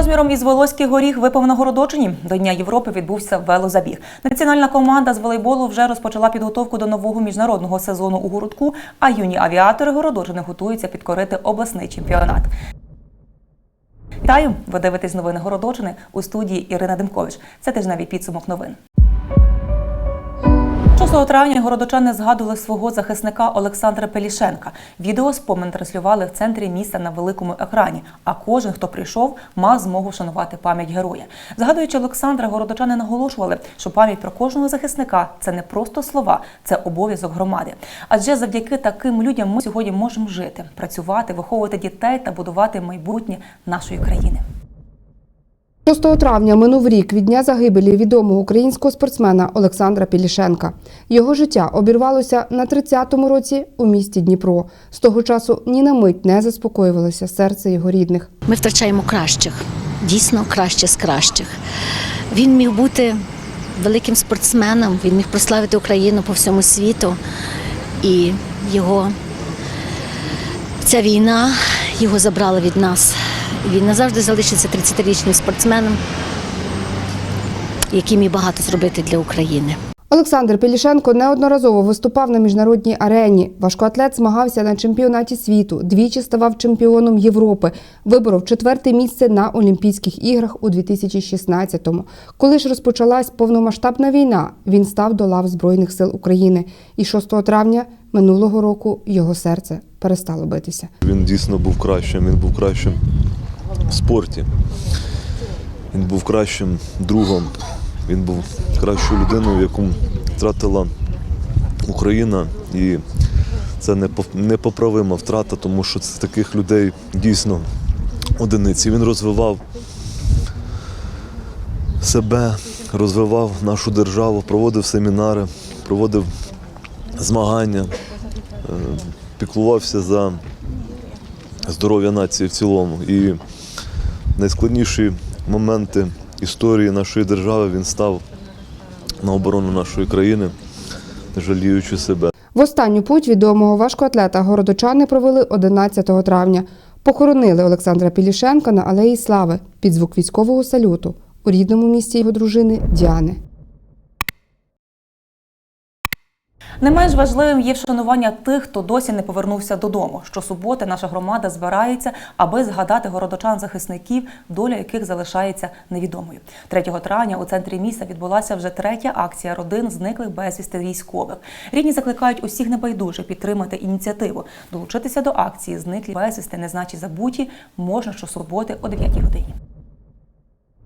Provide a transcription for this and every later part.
Розміром із Волоський горіх випав на Городочині. До Дня Європи відбувся велозабіг. Національна команда з волейболу вже розпочала підготовку до нового міжнародного сезону у городку, а юні авіатори Городочини готуються підкорити обласний чемпіонат. Вітаю! Ви дивитесь новини Городочини у студії Ірина Демкович. Це тижневий підсумок новин. 6 травня городочани згадували свого захисника Олександра Пелішенка. Відео спомин транслювали в центрі міста на великому екрані. А кожен, хто прийшов, мав змогу вшанувати пам'ять героя. Згадуючи Олександра, городочани наголошували, що пам'ять про кожного захисника це не просто слова, це обов'язок громади. Адже завдяки таким людям ми сьогодні можемо жити, працювати, виховувати дітей та будувати майбутнє нашої країни. 6 травня минув рік від дня загибелі відомого українського спортсмена Олександра Пілішенка. Його життя обірвалося на 30-му році у місті Дніпро. З того часу ні на мить не заспокоювалося серце його рідних. Ми втрачаємо кращих, дійсно краще з кращих. Він міг бути великим спортсменом, він міг прославити Україну по всьому світу. І його ця війна його забрала від нас. Він назавжди залишиться 30-річним спортсменом, який міг багато зробити для України. Олександр Пілішенко неодноразово виступав на міжнародній арені. Важкоатлет змагався на чемпіонаті світу, двічі ставав чемпіоном Європи, виборов четверте місце на Олімпійських іграх у 2016-му. Коли ж розпочалась повномасштабна війна, він став до лав Збройних сил України. І 6 травня минулого року його серце перестало битися. Він дійсно був кращим, він був кращим спорті. Він був кращим другом, він був кращою людиною, яку втратила Україна. І це непо- непоправима втрата, тому що це таких людей дійсно одиниці. Він розвивав себе, розвивав нашу державу, проводив семінари, проводив змагання, е, піклувався за здоров'я нації в цілому. І найскладніші моменти історії нашої держави він став на оборону нашої країни, жаліючи себе. В останню путь відомого важкоатлета городочани провели 11 травня. Похоронили Олександра Пілішенка на Алеї Слави під звук військового салюту у рідному місті його дружини Діани. Не менш важливим є вшанування тих, хто досі не повернувся додому. Щосуботи наша громада збирається, аби згадати городочан-захисників, доля яких залишається невідомою. 3 травня у центрі міста відбулася вже третя акція родин зниклих безвісти військових. Рідні закликають усіх небайдужих підтримати ініціативу. Долучитися до акції зниклі безвісти не значить забуті можна щосуботи о 9 годині.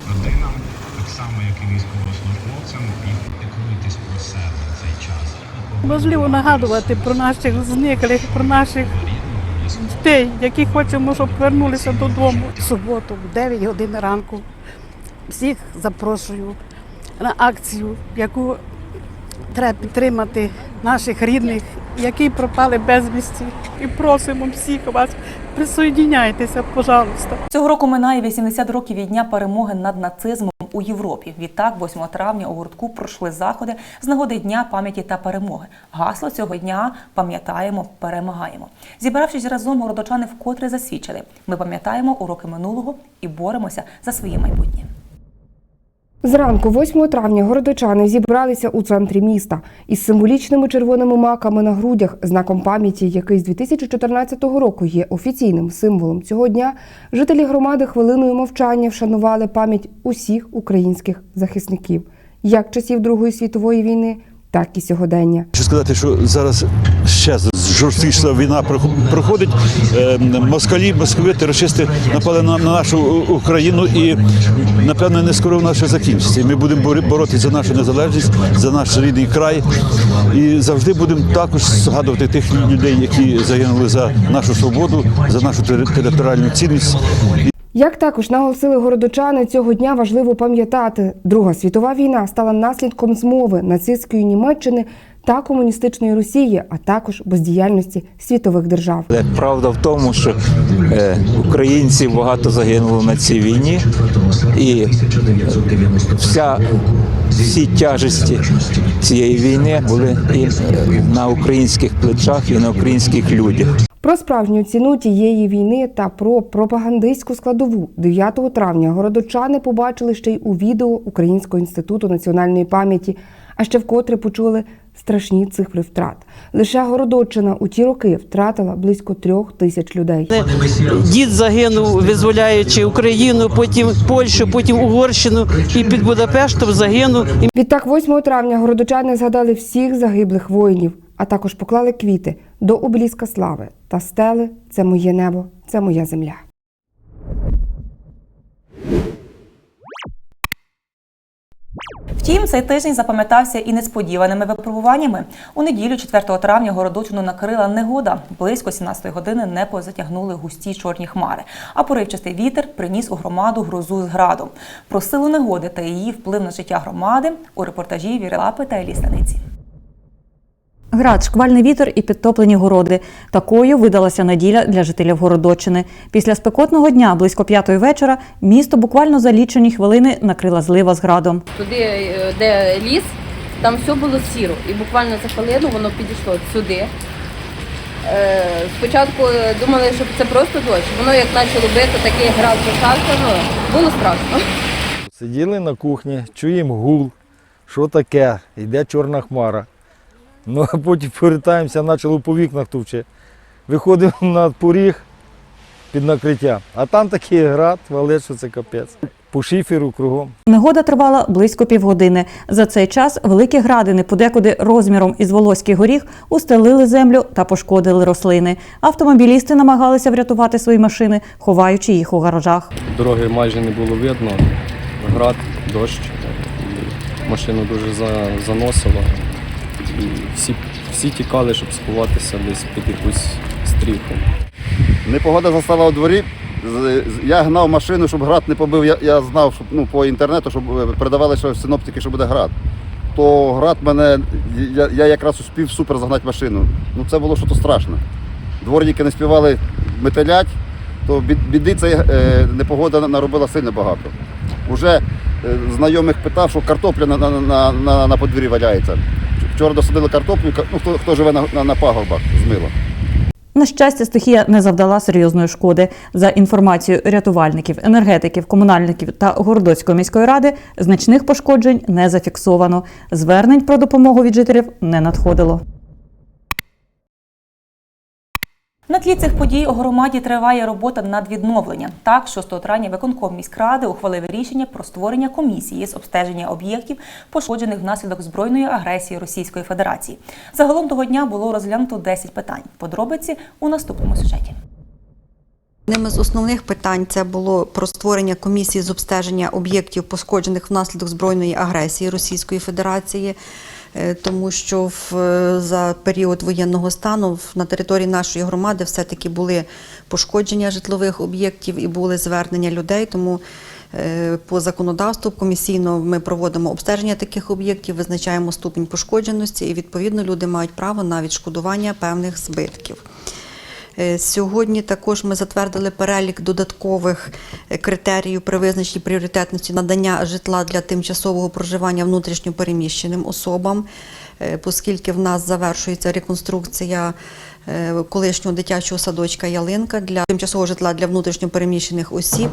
родинам, так само як і військовослужбовцям, і піклуйтесь про себе час. Важливо нагадувати про наших зниклих, про наших дітей, які хочемо, щоб повернулися додому. В суботу, в 9 годин ранку. Всіх запрошую на акцію, яку треба підтримати наших рідних, які пропали безвісті. І просимо всіх вас, присоединяйтеся, пожалуйста. Цього року минає 80 років від дня перемоги над нацизмом у Європі. Відтак, 8 травня у гуртку пройшли заходи з нагоди Дня пам'яті та перемоги. Гасло цього дня пам'ятаємо, перемагаємо. Зібравшись разом, городочани вкотре засвідчили: ми пам'ятаємо уроки минулого і боремося за своє майбутнє. Зранку, 8 травня, городочани зібралися у центрі міста із символічними червоними маками на грудях, знаком пам'яті, який з 2014 року є офіційним символом цього дня. Жителі громади хвилиною мовчання вшанували пам'ять усіх українських захисників, як часів Другої світової війни, так і сьогодення. Хочу сказати, що зараз ще жорсткіша війна прохо- проходить. Е, Москалі, московити, рашисти напали на, на нашу Україну і напевно не скоро вона ще закінчиться. Ми будемо боротися за нашу незалежність, за наш рідний край. І завжди будемо також згадувати тих людей, які загинули за нашу свободу, за нашу територіальну цінність. Як також наголосили городочани, цього дня важливо пам'ятати, Друга світова війна стала наслідком змови нацистської Німеччини та комуністичної Росії, а також бездіяльності світових держав. Правда в тому, що е, українців багато загинуло на цій війні, і вся, всі тяжесті цієї війни були і на українських плечах, і на українських людях. Про справжню ціну тієї війни та про пропагандистську складову 9 травня городочани побачили ще й у відео Українського інституту національної пам'яті, а ще вкотре почули страшні цифри втрат. Лише Городоччина у ті роки втратила близько трьох тисяч людей. Дід загинув, визволяючи Україну, потім Польщу, потім Угорщину і під Будапештом загинув. Відтак, 8 травня городочани згадали всіх загиблих воїнів, а також поклали квіти до обеліска слави та стели це моє небо, це моя земля. Втім, цей тиждень запам'ятався і несподіваними випробуваннями. У неділю, 4 травня, Городочину накрила негода. Близько 17 години небо затягнули густі чорні хмари, а поривчастий вітер приніс у громаду грозу з градом. Про силу негоди та її вплив на життя громади у репортажі Віри Лапи та Елі Станиці. Град, шквальний вітер і підтоплені городи. Такою видалася неділя для жителів Городоччини. Після спекотного дня, близько п'ятої вечора, місто буквально за лічені хвилини накрила злива з градом. туди, е, де ліс, там все було сіро. І буквально за хвилину воно підійшло сюди. Е, Спочатку думали, що це просто дощ. Воно як почало бити, такий град ну, було страшно. Сиділи на кухні, чуємо гул, що таке, йде чорна хмара. Ну а потім повертаємося, почало по вікнах товче. Виходимо на поріг під накриття, а там такий град, валить, що це капець. По шиферу кругом. Негода тривала близько півгодини. За цей час великі градини, подекуди розміром із волоський горіх, устелили землю та пошкодили рослини. Автомобілісти намагалися врятувати свої машини, ховаючи їх у гаражах. Дороги майже не було видно. Град, дощ. Машину дуже за- заносило. І всі, всі тікали, щоб сховатися десь під якусь стріху. Непогода застала у дворі. Я гнав машину, щоб град не побив. Я, я знав щоб, ну, по інтернету, щоб е, передавали, що синоптики, що буде град. То град мене, я, я якраз успів супер загнати машину. Ну це було щось страшне. Дворники не співали метелять, то біди цей е, непогода наробила сильно багато. Уже е, знайомих питав, що картопля на, на, на, на подвір'ї валяється. Вчора досадили картоплю, ну, хто, хто живе на, на, на пагорбах, змило. На щастя, стихія не завдала серйозної шкоди. За інформацією рятувальників, енергетиків, комунальників та Городоцької міської ради, значних пошкоджень не зафіксовано. Звернень про допомогу від жителів не надходило. На тлі цих подій у громаді триває робота над відновленням. Так, 6 травня виконком міськради ухвалив рішення про створення комісії з обстеження об'єктів, пошкоджених внаслідок збройної агресії Російської Федерації. Загалом того дня було розглянуто 10 питань. Подробиці у наступному сюжеті. Одним із основних питань це було про створення комісії з обстеження об'єктів, пошкоджених внаслідок збройної агресії Російської Федерації, тому що в, е, за період воєнного стану на території нашої громади все-таки були пошкодження житлових об'єктів і були звернення людей. Тому е, по законодавству комісійно ми проводимо обстеження таких об'єктів, визначаємо ступінь пошкодженості, і відповідно люди мають право на відшкодування певних збитків. Е, Сьогодні також ми затвердили перелік додаткових е, критеріїв при визначенні пріоритетності надання житла для тимчасового проживання внутрішньо переміщеним особам, е, оскільки в нас завершується реконструкція колишнього дитячого садочка Ялинка для тимчасового житла для внутрішньо переміщених осіб.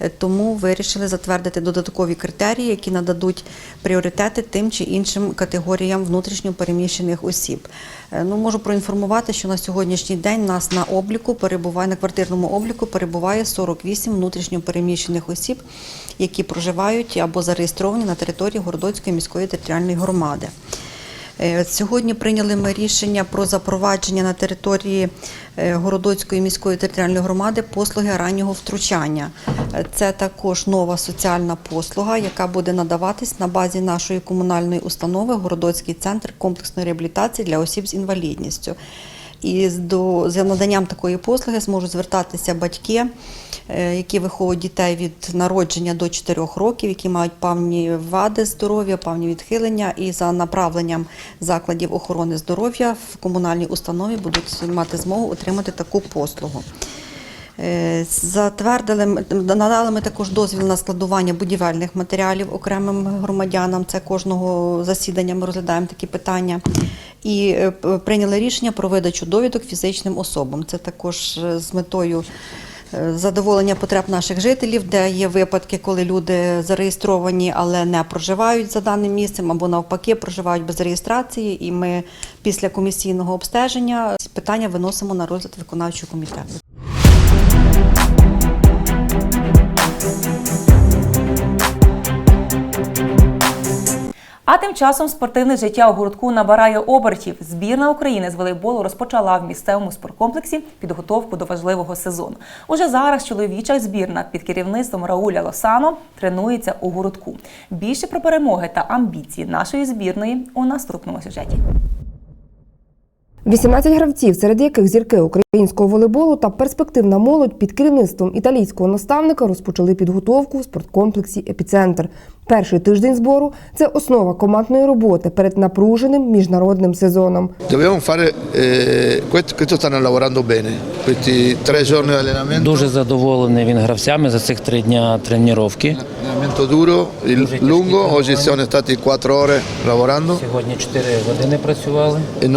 Е, Тому вирішили затвердити додаткові критерії, які нададуть пріоритети тим чи іншим категоріям внутрішньо переміщених осіб. Е, Ну, можу проінформувати, що на сьогоднішній день нас на обліку перебуває на квартирному обліку перебуває 48 внутрішньо переміщених осіб, які проживають або зареєстровані на території Городоцької міської територіальної громади. Е, Сьогодні прийняли ми рішення про запровадження на території е, Городоцької міської територіальної громади послуги раннього втручання. Е, Це також нова соціальна послуга, яка буде надаватись на базі нашої комунальної установи Городоцький центр комплексної реабілітації для осіб з інвалідністю. І з до за наданням такої послуги зможуть звертатися батьки, е, які виховують дітей від народження до 4 років, які мають певні вади здоров'я, певні відхилення, і за направленням закладів охорони здоров'я в комунальній установі будуть мати змогу отримати таку послугу. Е, Затвердили надали ми також дозвіл на складування будівельних матеріалів окремим громадянам. Це кожного засідання ми розглядаємо такі питання. І е, прийняли рішення про видачу довідок фізичним особам. Це також е, з метою задоволення потреб наших жителів, де є випадки, коли люди зареєстровані, але не проживають за даним місцем, або навпаки проживають без реєстрації. І ми після комісійного обстеження питання виносимо на розгляд виконавчого комітету. А тим часом спортивне життя у гуртку набирає обертів. Збірна України з волейболу розпочала в місцевому спорткомплексі підготовку до важливого сезону. Уже зараз чоловіча збірна під керівництвом Рауля Лосано тренується у гуртку. Більше про перемоги та амбіції нашої збірної у наступному сюжеті. 18 гравців, серед яких зірки українського волейболу та перспективна молодь під керівництвом італійського наставника розпочали підготовку в спорткомплексі Епіцентр. Перший тиждень збору це основа командної роботи перед напруженим міжнародним сезоном. Dobbiamo fare, eh, questo, questo stanno lavorando bene, questi tre giorni di allenamento, Дуже задоволений він гравцями за цих три дня тренування. allenamento duro, il lungo, oggi siamo stati quattro ore lavorando Сьогодні 4 години працювали. e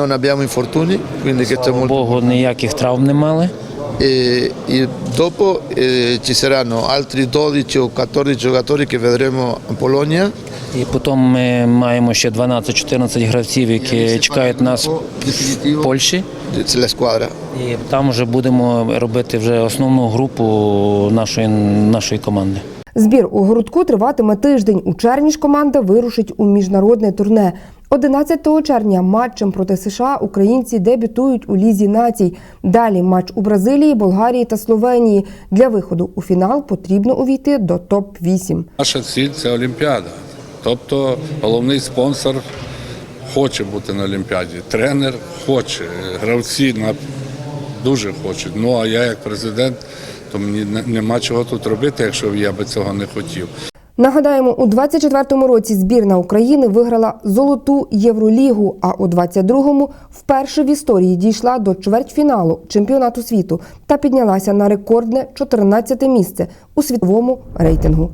Богу, ніяких травм не мали. E, e dopo eh, ci saranno altri 12 o 14 giocatori che vedremo a Bologna. І потім ми маємо ще 12-14 гравців, які чекають нас в Польщі. Це la squadra. І там вже будемо робити вже основну групу нашої, нашої команди. Збір у городку триватиме тиждень. У червні ж команда вирушить у міжнародне турне. 11 червня матчем проти США українці дебютують у лізі націй. Далі матч у Бразилії, Болгарії та Словенії. Для виходу у фінал потрібно увійти до топ 8 Наша ціль це Олімпіада. Тобто головний спонсор хоче бути на Олімпіаді. Тренер хоче, гравці на- дуже хочуть. Ну а я як президент, то мені нема чого тут робити, якщо я би цього не хотів. Нагадаємо, у 24-му році збірна України виграла золоту Євролігу, а у 22-му вперше в історії дійшла до чвертьфіналу чемпіонату світу та піднялася на рекордне 14-те місце у світовому рейтингу.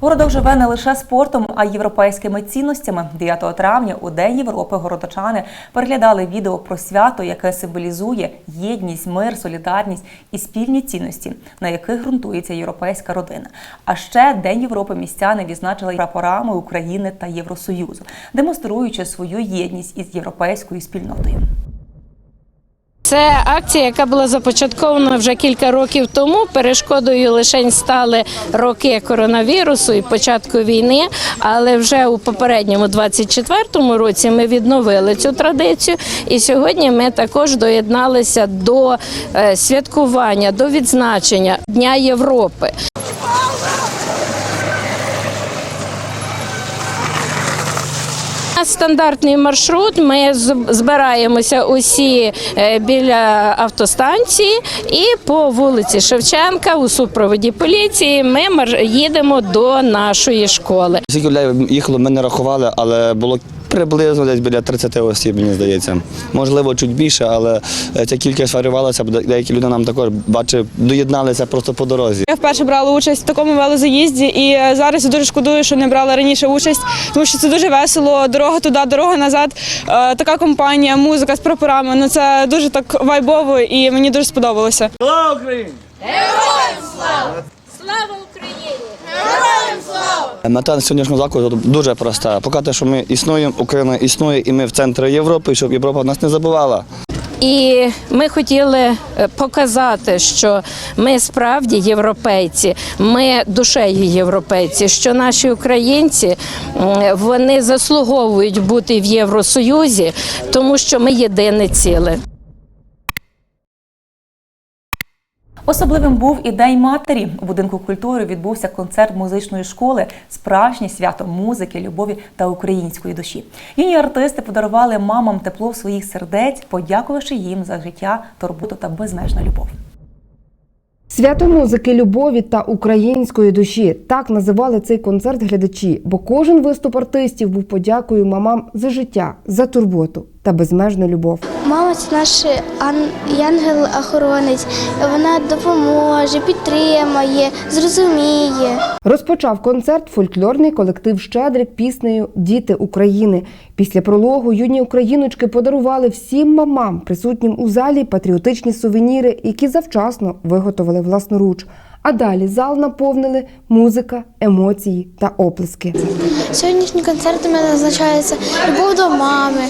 Городок живе не лише спортом, а й європейськими цінностями. 9 травня у День Європи городочани переглядали відео про свято, яке символізує єдність, мир, солідарність і спільні цінності, на яких ґрунтується європейська родина. А ще День Європи містяни відзначили прапорами України та Євросоюзу, демонструючи свою єдність із європейською спільнотою. Це акція, яка була започаткована вже кілька років тому. Перешкодою лише стали роки коронавірусу і початку війни. Але вже у попередньому 24-му році ми відновили цю традицію. І сьогодні ми також доєдналися до е, святкування, до відзначення Дня Європи. У нас Стандартний маршрут. Ми збираємося усі е, біля автостанції і по вулиці Шевченка у супроводі поліції ми їдемо до нашої школи. Скільки людей їхало, ми не рахували, але було приблизно десь біля 30 осіб, мені здається. Можливо, чуть більше, але е, ця кількість варювалася, бо деякі люди нам також бачив, доєдналися просто по дорозі. Я вперше брала участь в такому велозаїзді, і е, зараз я дуже шкодую, що не брала раніше участь, тому що це дуже весело. Дорога туди, дорога назад. Е, Така компанія, музика з прапорами. Ну це дуже так вайбово і мені дуже сподобалося. Слава Україні! Героям слава! Слава Україні! Мета сьогоднішнього закладу дуже проста. Показати, що ми існуємо, Україна існує, і ми в центрі Європи, щоб Європа нас не забувала. І ми хотіли е, показати, що ми справді європейці, ми душею європейці, що наші українці вони заслуговують бути в Євросоюзі, тому що ми єдине ціле. Особливим був і День матері. У будинку культури відбувся концерт музичної школи, справжнє свято музики, любові та української душі. Юні артисти подарували мамам тепло своїх сердець, подякувавши їм за життя, турботу та безмежну любов. Свято музики, любові та української душі так називали цей концерт глядачі, бо кожен виступ артистів був подякою мамам за життя, за турботу та безмежну любов. Мама це наш ан- ангел-охоронець. Вона допоможе, підтримає, зрозуміє. Розпочав концерт фольклорний колектив Щедрик піснею Діти України. Після прологу юні україночки подарували всім мамам, присутнім у залі, патріотичні сувеніри, які завчасно виготовили власноруч. А далі зал наповнили музика, емоції та оплески. Сьогоднішній концерт у мене означається любов до мами.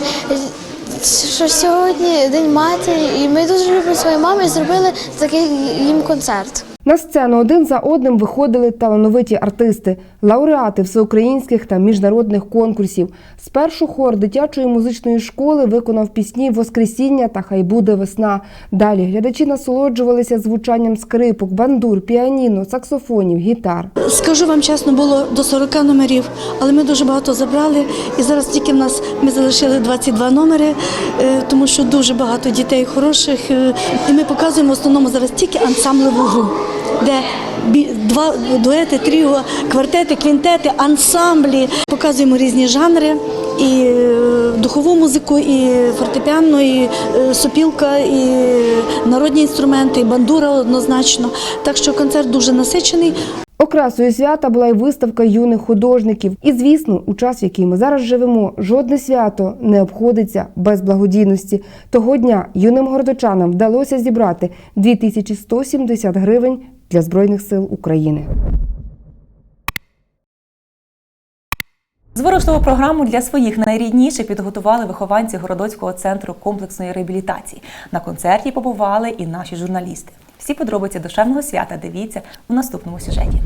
Що сьогодні День матері, і ми дуже любимо свою маму і зробили такий їм концерт. На сцену один за одним виходили талановиті артисти, лауреати всеукраїнських та міжнародних конкурсів. Спершу хор дитячої музичної школи виконав пісні Воскресіння та Хай буде весна. Далі глядачі насолоджувалися звучанням скрипок, бандур, піаніно, саксофонів, гітар. Скажу вам чесно, було до 40 номерів, але ми дуже багато забрали. І зараз тільки в нас ми залишили 22 номери, е, тому що дуже багато дітей хороших. е, І ми показуємо в основному зараз тільки ансамблеву гру, де два дуети, тріо, квартети, квінтети, ансамблі. Показуємо різні жанри. І е, духову музику, і фортепіано, і е, сопілка, і народні інструменти, і бандура однозначно. Так що концерт дуже насичений. Окрасою свята була й виставка юних художників. І, звісно, у час, в який ми зараз живемо, жодне свято не обходиться без благодійності. Того дня юним городочанам вдалося зібрати 2170 гривень для Збройних сил України. Зворушливу програму для своїх найрідніших підготували вихованці Городоцького центру комплексної реабілітації. На концерті побували і наші журналісти. Всі подробиці душевного свята дивіться у наступному сюжеті.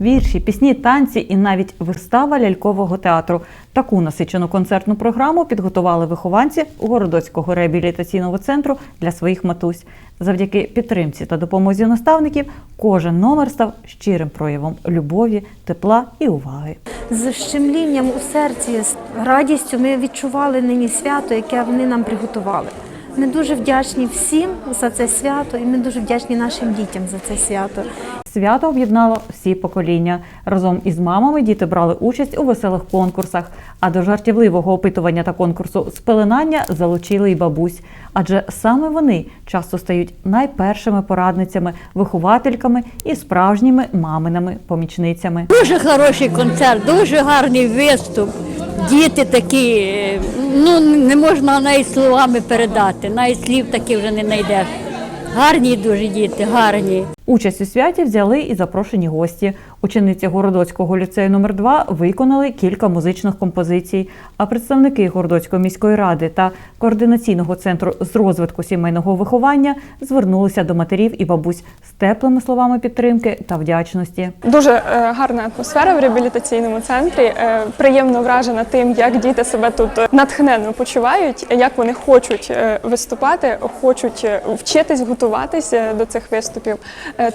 Вірші, пісні, танці і навіть вистава лялькового театру. Таку насичену концертну програму підготували вихованці Городоцького реабілітаційного центру для своїх матусь. Завдяки підтримці та допомозі наставників кожен номер став щирим проявом любові, тепла і уваги. з щемлінням у серці, з радістю ми відчували нині свято, яке вони нам приготували. Ми дуже вдячні всім за це свято, і ми дуже вдячні нашим дітям за це свято. Свято об'єднало всі покоління. Разом із мамами діти брали участь у веселих конкурсах. А до жартівливого опитування та конкурсу спеленання залучили й бабусь. Адже саме вони часто стають найпершими порадницями, виховательками і справжніми маминими помічницями. Дуже хороший концерт, дуже гарний виступ. Діти такі, е, ну не можна навіть словами передати, навіть слів таких вже не знайдеш. Гарні дуже діти, гарні. Участь у святі взяли і запрошені гості. Учениці Городоцького ліцею номер 2 виконали кілька музичних композицій. А представники Городоцької міської ради та координаційного центру з розвитку сімейного виховання звернулися до матерів і бабусь з теплими словами підтримки та вдячності. Дуже е, гарна атмосфера в реабілітаційному центрі. Е, приємно вражена тим, як діти себе тут натхненно почувають, як вони хочуть е, виступати, хочуть вчитись, готуватися до цих виступів.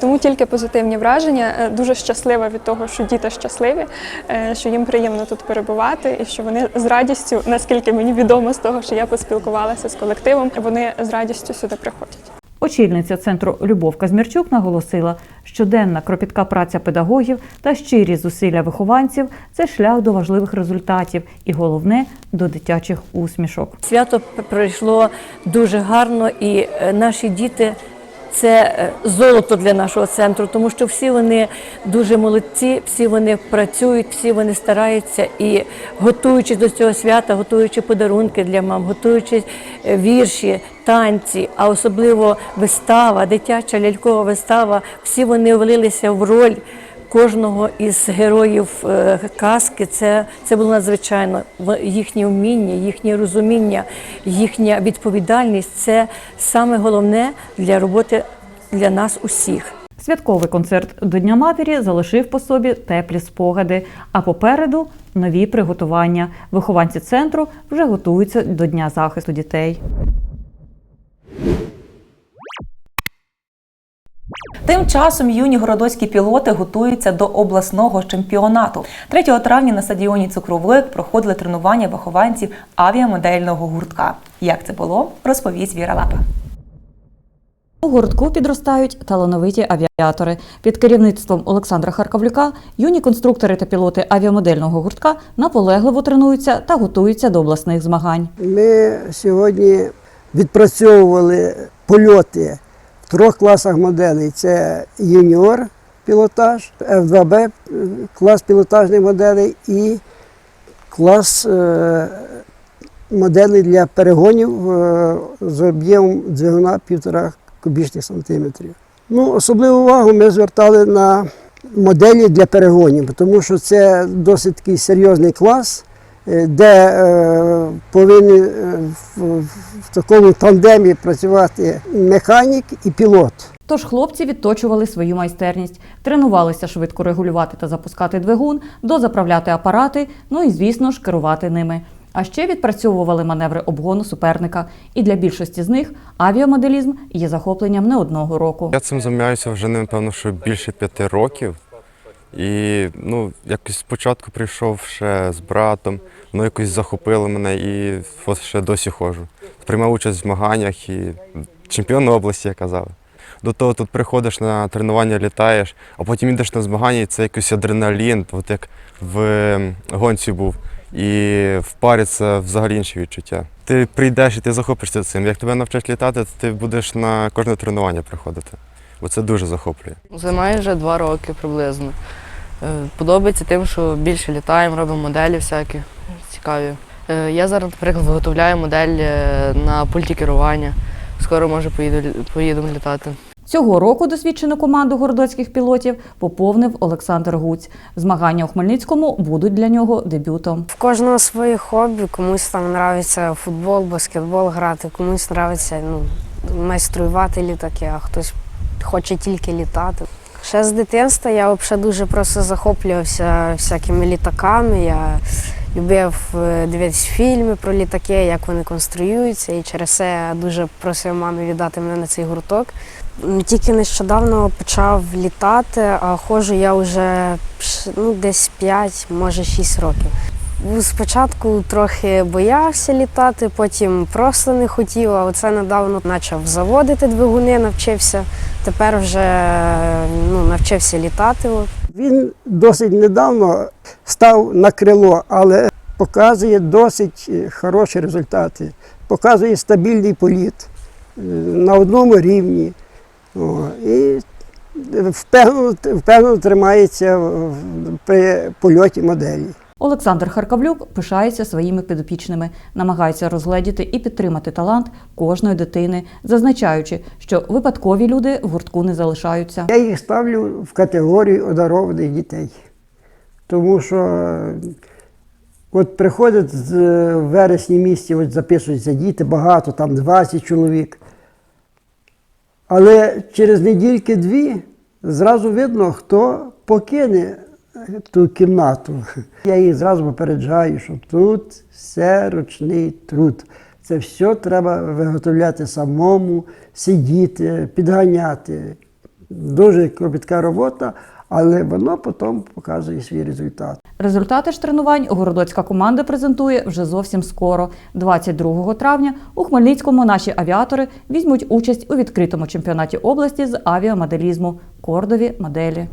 Тому тільки позитивні враження. Дуже щаслива від того, що діти щасливі, е, що їм приємно тут перебувати, і що вони з радістю, наскільки мені відомо з того, що я поспілкувалася з колективом, вони з радістю сюди приходять. Очільниця центру Любов Казмірчук наголосила, щоденна кропітка праця педагогів та щирі зусилля вихованців це шлях до важливих результатів і головне до дитячих усмішок. Свято пройшло дуже гарно, і е, наші діти це е, золото для нашого центру, тому що всі вони дуже молодці, всі вони працюють, всі вони стараються і готуючись до цього свята, готуючи подарунки для мам, готуючи е, вірші, танці, а особливо вистава, дитяча лялькова вистава, всі вони влилися в роль кожного із героїв е, казки. Це, це було надзвичайно їхнє вміння, їхнє розуміння, їхня відповідальність це саме головне для роботи для нас усіх. Святковий концерт до Дня матері залишив по собі теплі спогади. А попереду нові приготування. Вихованці центру вже готуються до Дня захисту дітей. Тим часом юні городоцькі пілоти готуються до обласного чемпіонату. 3 травня на стадіоні Цукровик проходили тренування вихованців авіамодельного гуртка. Як це було, розповість Віра Лапа. У гуртку підростають талановиті авіатори. Під керівництвом Олександра Харкавлюка юні конструктори та пілоти авіамодельного гуртка наполегливо тренуються та готуються до обласних змагань. Ми сьогодні відпрацьовували польоти трьох класах моделей: це юніор пілотаж, F2B е, клас пілотажних моделей і клас е, моделей для перегонів е, з об'ємом двигуна півтора кубічних сантиметрів. Ну, особливу увагу ми звертали на моделі для перегонів, тому що це досить такий серйозний клас, де е, повинні е, в, в такому тандемі працювати механік і пілот. Тож хлопці відточували свою майстерність, тренувалися швидко регулювати та запускати двигун, дозаправляти апарати, ну і, звісно ж, керувати ними. А ще відпрацьовували маневри обгону суперника. І для більшості з них авіамоделізм є захопленням не одного року. Я цим займаюся вже напевно, що більше п'яти років. І ну, якось спочатку прийшов ще з братом, воно якось захопило мене і от ще досі ходжу. Приймав участь в змаганнях і чемпіон області, як казали. До того тут приходиш на тренування, літаєш, а потім йдеш на змагання, і це якийсь адреналін, от як в ем, гонці був. І в парі це взагалі інші відчуття. Ти прийдеш і ти захопишся цим. Як тебе навчать літати, то ти будеш на кожне тренування приходити. Бо це дуже захоплює. Займаю вже два роки приблизно. Е, Подобається тим, що більше літаємо, робимо моделі всякі цікаві. Е, Я зараз, наприклад, виготовляю модель е, на пульті керування. Скоро може поїду, поїдемо літати. Цього року досвідчену команду городоцьких пілотів поповнив Олександр Гуць. Змагання у Хмельницькому будуть для нього дебютом. В кожного своє хобі, комусь там подобається футбол, баскетбол грати, комусь подобається ну, майструювати літаки, а хтось хоче тільки літати. Ще з дитинства я взагалі дуже просто захоплювався всякими літаками. Я любив е, дивитися фільми про літаки, як вони конструюються, і через це я дуже просив мамі віддати мене на цей гурток. Ну, Тільки нещодавно почав літати, а ходжу я вже ну, десь 5, може 6 років. Ну, Спочатку трохи боявся літати, потім просто не хотів, а оце недавно почав заводити двигуни, навчився. Тепер вже ну, навчився літати. Він досить недавно став на крило, але показує досить е, хороші результати. Показує стабільний політ е, на одному рівні. І впевнено, впевнено тримається при польоті моделі. Олександр Харкавлюк пишається своїми підопічними, намагається розгледіти і підтримати талант кожної дитини, зазначаючи, що випадкові люди в гуртку не залишаються. Я їх ставлю в категорію одарованих дітей. Тому що от приходять з е, вересні місяці, от записуються діти, багато, там 20 чоловік. Але через недільки-дві зразу видно, хто покине ту кімнату. Я їх зразу попереджаю, що тут все ручний труд. Це все треба виготовляти самому, сидіти, підганяти. Дуже кропітка робота, але воно потім показує свій результат. Результати ж тренувань городоцька команда презентує вже зовсім скоро. 22 травня у Хмельницькому наші авіатори візьмуть участь у відкритому чемпіонаті області з авіамоделізму Кордові моделі.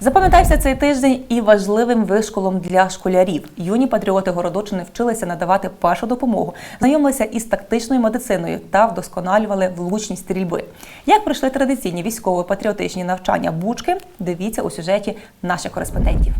Запам'ятався цей тиждень і важливим вишколом для школярів. Юні патріоти Городочини вчилися надавати першу допомогу, знайомилися із тактичною медициною та вдосконалювали влучність стрільби. Як пройшли традиційні військово-патріотичні навчання бучки, дивіться у сюжеті наших кореспондентів.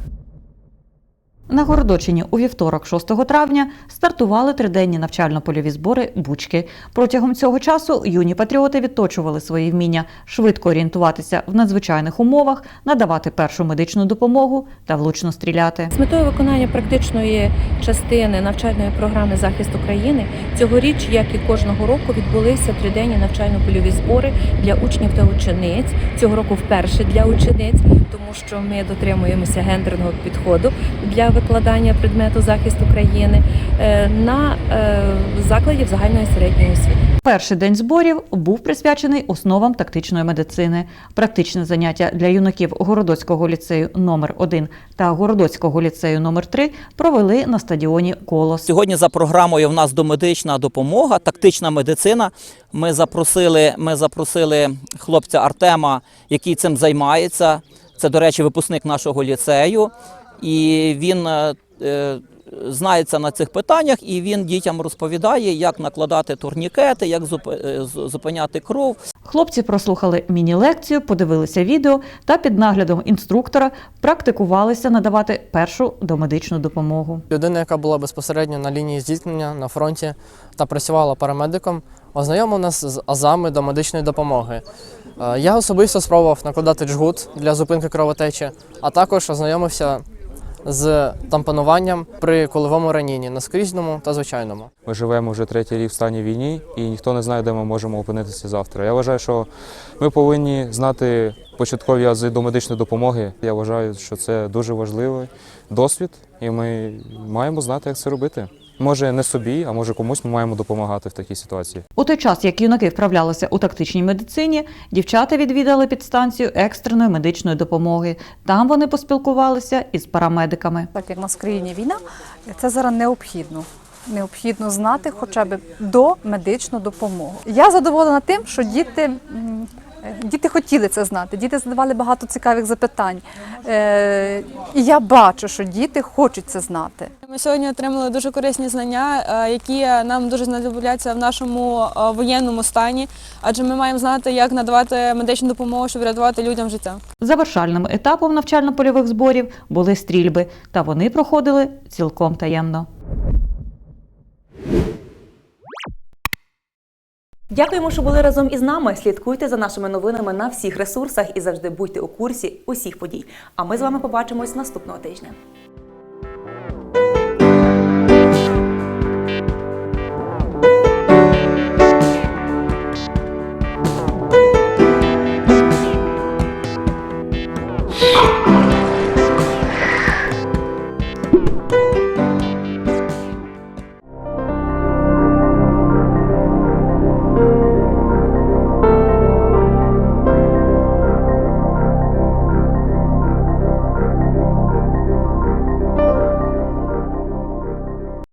На Городочині у вівторок, 6 травня, стартували триденні навчально-польові збори Бучки. Протягом цього часу юні патріоти відточували свої вміння швидко орієнтуватися в надзвичайних умовах, надавати першу медичну допомогу та влучно стріляти. З метою виконання практичної частини навчальної програми Захист України цьогоріч, як і кожного року, відбулися триденні навчально-польові збори для учнів та учениць. Цього року вперше для учениць, тому що ми дотримуємося гендерного підходу для викладання предмету захист України е, на е, закладів загальної середньої освіти. Перший день зборів був присвячений основам тактичної медицини. Практичне заняття для юнаків Городоцького ліцею номер 1 та Городоцького ліцею номер 3 провели на стадіоні Колос. Сьогодні за програмою в нас домедична допомога, тактична медицина. Ми запросили, ми запросили хлопця Артема, який цим займається. Це, до речі, випускник нашого ліцею. І він е, е, знається на цих питаннях, і він дітям розповідає, як накладати турнікети, як е, зупиняти кров. Хлопці прослухали міні-лекцію, подивилися відео та під наглядом інструктора практикувалися надавати першу домедичну допомогу. Людина, яка була безпосередньо на лінії зіткнення на фронті та працювала парамедиком, ознайомив нас з азами до медичної допомоги. Я особисто спробував накладати джгут для зупинки кровотечі, а також ознайомився з тампонуванням при коловому ранінні наскрізному та звичайному. Ми живемо вже третій рік в стані війни, і ніхто не знає, де ми можемо опинитися завтра. Я вважаю, що ми повинні знати початкові ази до медичної допомоги. Я вважаю, що це дуже важливий досвід, і ми маємо знати, як це робити. Може, не собі, а може комусь ми маємо допомагати в такій ситуації. У той час, як юнаки вправлялися у тактичній медицині, дівчата відвідали підстанцію екстреної медичної допомоги. Там вони поспілкувалися із парамедиками. Так як в нас країні війна, це зараз необхідно. Необхідно знати хоча б до медичну допомогу. Я задоволена тим, що діти, діти хотіли це знати. Діти задавали багато цікавих запитань. Е, І я бачу, що діти хочуть це знати. Ми сьогодні отримали дуже корисні знання, е, які нам дуже знадобляться в нашому е, воєнному стані, адже ми маємо знати, як надавати медичну допомогу, щоб рятувати людям життя. Завершальним етапом навчально-польових зборів були стрільби, та вони проходили цілком таємно. Дякуємо, що були разом із нами. Слідкуйте за нашими новинами на всіх ресурсах і завжди будьте у курсі усіх подій. А ми з вами побачимось наступного тижня.